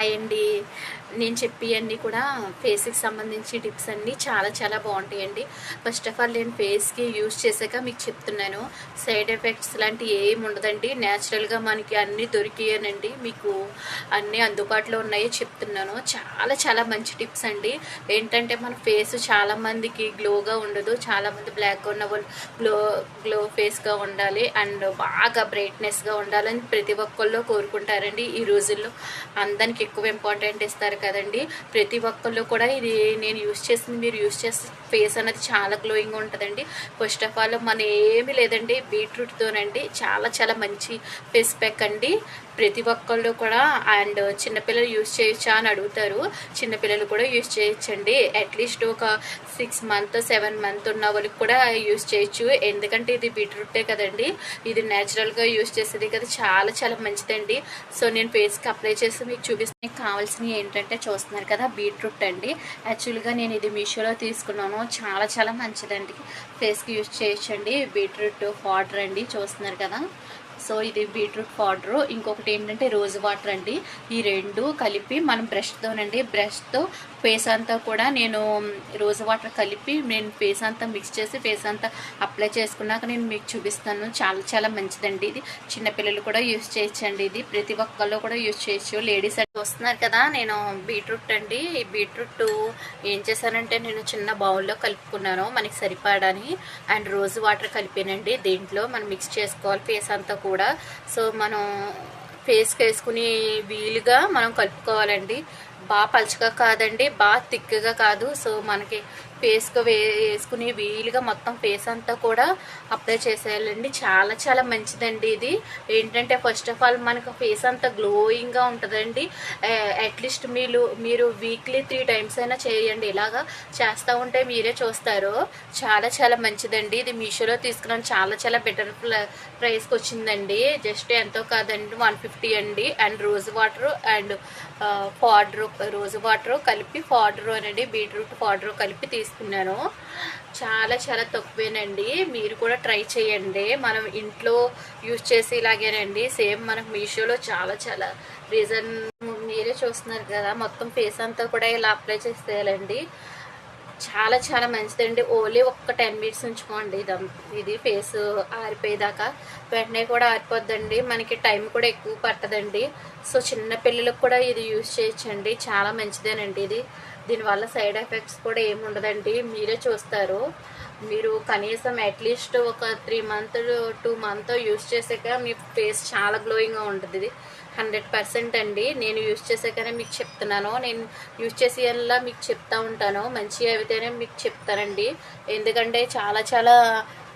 అండి నేను చెప్పివన్నీ కూడా ఫేస్కి సంబంధించి టిప్స్ అన్నీ చాలా చాలా బాగుంటాయండి. ఫస్ట్ ఆఫ్ ఆల్ నేను ఫేస్కి యూజ్ చేశాక మీకు చెప్తున్నాను. సైడ్ ఎఫెక్ట్స్ లాంటివి ఏమి ఉండదండి. న్యాచురల్గా మనకి అన్నీ దొరికాయనండి. మీకు అన్నీ అందుబాటులో ఉన్నాయో చెప్తున్నాను. చాలా చాలా మంచి టిప్స్ అండి. ఏంటంటే మన ఫేస్ చాలామందికి గ్లోగా ఉండదు. చాలామంది బ్లాక్గా ఉన్న వాళ్ళు గ్లో గ్లో ఫేస్గా ఉండాలి. అండ్ బాగా బ్రైట్నెస్గా ఉండాలని ప్రతి ఒక్కళ్ళు కోరుకుంటారండి. ఈ రోజుల్లో అందరికి ఎక్కువ ఇంపార్టెంట్ ఇస్తారు కదండి. ప్రతి ఒక్కళ్ళు కూడా ఇది నేను యూస్ చేసింది మీరు యూస్ చేసే ఫేస్ అనేది చాలా గ్లోయింగ్ ఉంటుందండి. ఫస్ట్ ఆఫ్ ఆల్ మన ఏమీ లేదండి బీట్రూట్తోనండి చాలా చాలా మంచి ఫేస్ ప్యాక్ అండి. ప్రతి ఒక్కళ్ళు కూడా అండ్ చిన్నపిల్లలు యూస్ చేయొచ్చా అని అడుగుతారు. చిన్నపిల్లలు కూడా యూస్ చేయొచ్చండి. అట్లీస్ట్ ఒక సిక్స్ మంత్ సెవెన్ మంత్ ఉన్న వాళ్ళకి కూడా యూస్ చేయొచ్చు. ఎందుకంటే ఇది బీట్రూటే కదండి. ఇది న్యాచురల్గా యూస్ చేసేది కదా. చాలా చాలా మంచిదండి. సో నేను ఫేస్కి అప్లై చేసి మీకు చూపిస్తాను. మీకు కావాల్సినవి ఏంటంటే చూస్తున్నారు కదా బీట్రూట్ అండి. యాక్చువల్గా నేను ఇది మీషోలో తీసుకున్నాను. చాలా చాలా మంచిదండి. ఫేస్కి యూస్ చేయొచ్చండి. బీట్రూట్ పౌడర్ అండి. చూస్తున్నారు కదా. సో ఇది బీట్రూట్ పౌడరు. ఇంకొకటి ఏంటంటే రోజ్ వాటర్ అండి. ఈ రెండు కలిపి మనం బ్రష్తోనండి బ్రష్తో ఫేస్ అంతా కూడా నేను రోజ్ వాటర్ కలిపి నేను ఫేస్ అంతా మిక్స్ చేసి ఫేస్ అంతా అప్లై చేసుకున్నాక నేను మీకు చూపిస్తాను. చాలా చాలా మంచిదండి ఇది. చిన్నపిల్లలు కూడా యూజ్ చేయొచ్చండి ఇది. ప్రతి ఒక్కళ్ళు కూడా యూజ్ చేయొచ్చు. లేడీస్ వస్తున్నారు కదా నేను బీట్రూట్ అండి. ఈ బీట్రూట్ ఏం చేశానంటే నేను చిన్న బౌల్లో కలుపుకున్నాను. మనకి సరిపడని అండ్ రోజ్ వాటర్ కలిపానండి. దీంట్లో మనం మిక్స్ చేసుకోవాలి. ఫేస్ అంతా కూడా కూడా. సో మనం ఫేస్కి వేసుకుని వీలుగా మనం కలుపుకోవాలండి. బాగా పలుచగా కాదండి బాగా తిక్కగా కాదు. సో మనకి ఫేస్కి వేసుకుని వీలుగా మొత్తం ఫేస్ అంతా కూడా అప్లై చేసేయాలండి. చాలా చాలా మంచిదండి ఇది. ఏంటంటే ఫస్ట్ ఆఫ్ ఆల్ మనకు ఫేస్ అంతా గ్లోయింగ్గా ఉంటుందండి. అట్లీస్ట్ మీరు మీరు వీక్లీ త్రీ టైమ్స్ అయినా చేయండి. ఇలాగా చేస్తూ ఉంటే మీరే చూస్తారు. చాలా చాలా మంచిదండి. ఇది మీషోలో తీసుకున్నాను. చాలా చాలా బెటర్ ప్రైస్కి వచ్చిందండి. జస్ట్ ఎంతో కాదండి వన్ ఫిఫ్టీ అండి. And rose water and powder rose water కలిపి పౌడరు అనేది బీట్రూట్ పౌడరు కలిపి చేసుకున్నాను చాలా చాలా తక్కువేనండి. మీరు కూడా ట్రై చేయండి. మనం ఇంట్లో యూజ్ చేసి ఇలాగేనండి. సేమ్ మనకు మీషోలో చాలా చాలా రీజన్ మీరే చూస్తున్నారు కదా. మొత్తం ఫేస్ అంతా కూడా ఇలా అప్లై చేసేయాలండి. చాలా చాలా మంచిదండి. ఓన్లీ ఒక్క టెన్ మినిట్స్ ఉంచుకోండి. ఇది ఇది ఫేస్ ఆరిపోయేదాకా వెంటనే కూడా ఆరిపోద్దండి. మనకి టైం కూడా ఎక్కువ పట్టదండి. సో చిన్న పిల్లలకు కూడా ఇది యూజ్ చేయొచ్చండి. చాలా మంచిదేనండి ఇది. దీనివల్ల సైడ్ ఎఫెక్ట్స్ కూడా ఏమి ఉండదండి మీరే చూస్తారు. మీరు కనీసం అట్లీస్ట్ ఒక three month two month use చేసాక మీ ఫేస్ చాలా గ్లోయింగ్గా ఉంటుంది. ఇది హండ్రెడ్ పర్సెంట్ అండి. నేను యూస్ చేసాకనే మీకు చెప్తున్నాను. నేను యూస్ చేసేలా మీకు చెప్తా ఉంటాను. మంచిగా అయితేనే మీకు చెప్తానండి. ఎందుకంటే చాలా చాలా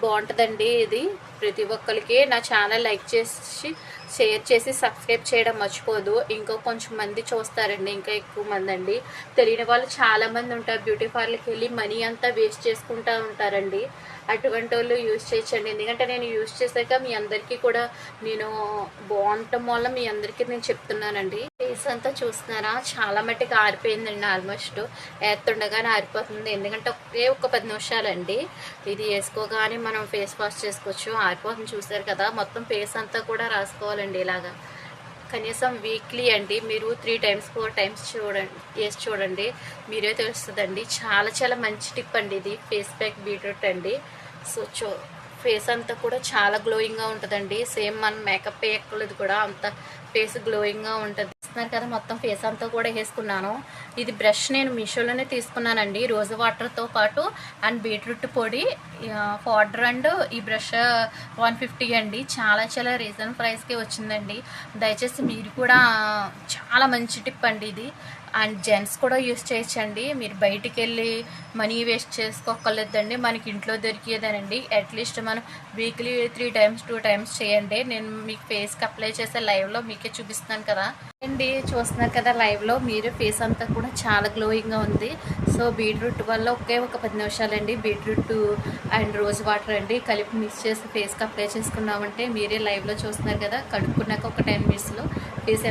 బాగుంటుందండి ఇది. ప్రతి ఒక్కరికి నా ఛానల్ లైక్ చేసి షేర్ చేసి సబ్స్క్రైబ్ చేయడం మర్చిపోదు. ఇంకా కొంచెం మంది చూస్తారండి ఇంకా ఎక్కువ మంది అండి. తెలియని వాళ్ళు చాలా మంది ఉంటారు. బ్యూటీ పార్లర్కి వెళ్ళి మనీ అంతా వేస్ట్ చేసుకుంటూ ఉంటారండి. అటువంటి వాళ్ళు యూజ్ చేయొచ్చండి. ఎందుకంటే నేను యూజ్ చేశాక మీ అందరికీ కూడా నేను బాగుండటం వల్ల మీ అందరికీ నేను చెప్తున్నానండి. ఫేస్ అంతా చూస్తున్నారా? చాలా మట్టుకు ఆరిపోయిందండి ఆల్మోస్ట్ ఏత్తుండగానే ఆరిపోతుంది. ఎందుకంటే ఒకే ఒక పది నిమిషాలండి. ఇది వేసుకోగానే మనం ఫేస్ వాష్ చేసుకోవచ్చు. ఆరిపోతుంది చూసారు కదా? మొత్తం ఫేస్ అంతా కూడా రాసుకోవాలండి ఇలాగా. కనీసం వీక్లీ అండి. మీరు త్రీ టైమ్స్ ఫోర్ టైమ్స్ చూడండి వేసి చూడండి. మీరే తెలుస్తుందండి. చాలా చాలా మంచి టిప్ అండి ఇది. ఫేస్ ప్యాక్ బీట్రూట్ అండి. సో చూ ఫేస్ అంతా కూడా చాలా గ్లోయింగ్గా ఉంటుందండి. సేమ్ మనం మేకప్ వేయక్కర్లేదు కూడా. అంత ఫేస్ గ్లోయింగ్గా ఉంటుంది. చూస్తున్నారు కదా మొత్తం ఫేస్ అంతా కూడా వేసుకున్నాను. ఇది బ్రష్ నేను మీషోలోనే తీసుకున్నానండి. రోజు వాటర్తో పాటు అండ్ బీట్రూట్ పొడి పౌడర్ అండ్ ఈ బ్రష్ వన్ ఫిఫ్టీ అండి. చాలా చాలా రీజన్ ప్రైస్కి వచ్చిందండి. దయచేసి మీరు కూడా చాలా మంచి టిప్ అండి ఇది. అండ్ జెంట్స్ కూడా యూస్ చేయొచ్చండి. మీరు బయటికి వెళ్ళి మనీ వేస్ట్ చేసుకోకర్లేదండి మనకి ఇంట్లో దొరికేదేనండి. అట్లీస్ట్ మనం weekly three times two times చేయండి. నేను మీకు ఫేస్కి అప్లై చేసే లైవ్లో మీకే చూపిస్తున్నాను కదా. అండి చూస్తున్నారు కదా లైవ్లో. మీరు ఫేస్ అంతా కూడా చాలా గ్లోయింగ్గా ఉంది. సో బీట్రూట్ వల్ల ఒకే ఒక పది నిమిషాలండి. బీట్రూట్ అండ్ రోజ్ వాటర్ అండి కలిపి మిక్స్ చేసి ఫేస్కి అప్లై చేసుకున్నామంటే మీరే లైవ్లో చూస్తున్నారు కదా. కడుక్కున్నాక ఒక టెన్ మినిట్స్లో ఫేస్